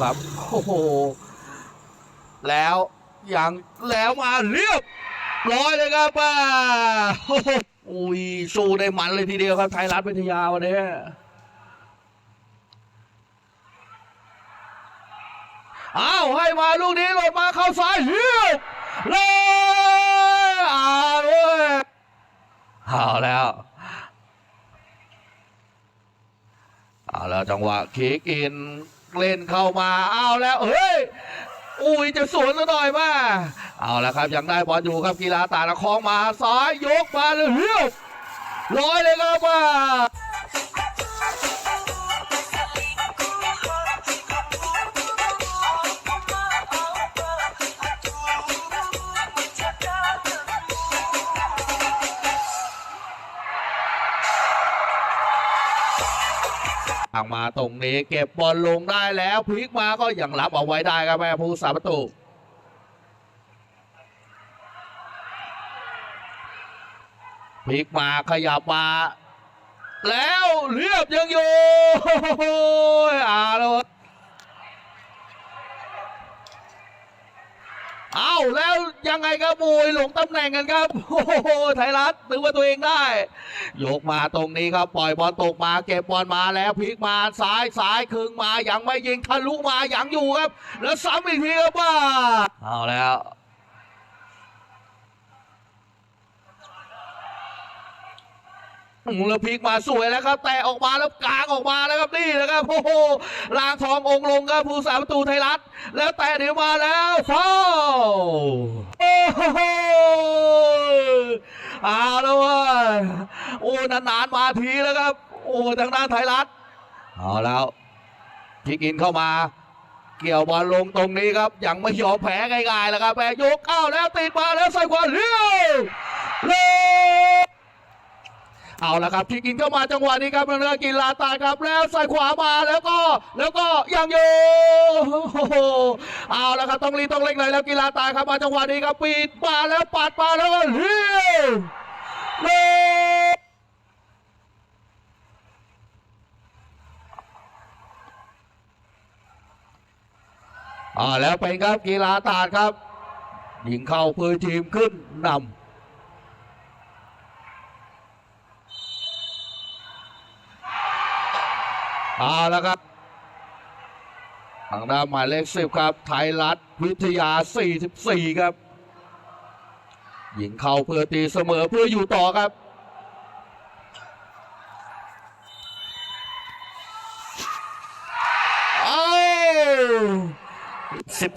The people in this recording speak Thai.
ครับ โอ้โห แล้วยังแล้วมาเรียบร้อยเลยครับป้าโอ้โหอุ้ยสู้ได้มันเลยทีเดียวครับไทยรัฐวิทยาวันนี้อ้าวให้มาลูกนี้หลดมาเข้าซ้ายเรียบเลยอ่าเว้ยเอาแล้วเอาแล้วจังหวะเคกอิน เล่นเข้ามาเอาแล้วเฮ้ยอุ้ยจะสวนซะหน่อยมาเอาแล้วครับยังได้บอลอยู่ครับกีฬาตาละคองมาซ้ายยกมาเลยเรียบร้อยเลยครับว่าางมาตรงนี้เก็บบอลลงได้แล้วพลิกมาก็ยังรับเอาไว้ได้ครับแม่ผู้สาประตูพลิกมาขยับมาแล้วเรียบยังอยู่โอ้ยอ่าแล้ว อาแล้วยังไงครับบุยหลงตำแหน่งกันครับ โอ้โหไทยรัฐถือว่าตัวเองได้ ยกมาตรงนี้ครับปล่อยบอลตกมาเก็บบอลมาแล้วพลิกมาซ้ายซ้ายคึงมายังไม่ยิงทะลุมายังอยู่ครับ แล้วซ้ำอีกทีครับว่าเอาแล้ว มแล้วพลิกมาสวยแล้วครับ แต่ออกมาแล้วกลางออกมาแล้วครับนี่นะครับโอ้โหลางทององค์ลงครับผู้สาประตูไทยรัฐ แล้วแต่เดี๋ยวมาแล้วฟาวโอ้โหเอาแล้วว้ยโอ้นานๆมาทีแล้วครับ โอ้ทางด้านไทยรัฐเอาแล้วพิกอินเข้ามาเกี่ยวบอลลงตรงนี้ครับยังไม่ยอมแพ้ง่ายๆแล้วครับแปรยกเข้าแล้วติดมาแล้วใส่ขวาเลี้ยวเลี้ยว เอาละครับพิกอินเข้ามาจังหวะนี้ครับเรือกีฬาตาครับแล้วใส่ขวามาแล้วก็แล้วก็ยังอยู่เอาละครับต้องรีต้องเร่งเลยแล้วกีฬาตาครับมาจังหวะนี้ครับปีดมาแล้วปัดมาแล้วก็เลี้ยวเลี้ยอ่าแล้วเป็นครับกีฬาตาดครับยิงเข้าพื่อทีมขึ้นนำ เอาแล้วครับ ทางด้านหมายเลขสิบครับ ไทยรัฐวิทยา 44 ครับยิงเข้าเพื่อตีเสมอเพื่ออยู่ต่อครับเอ้าสิบ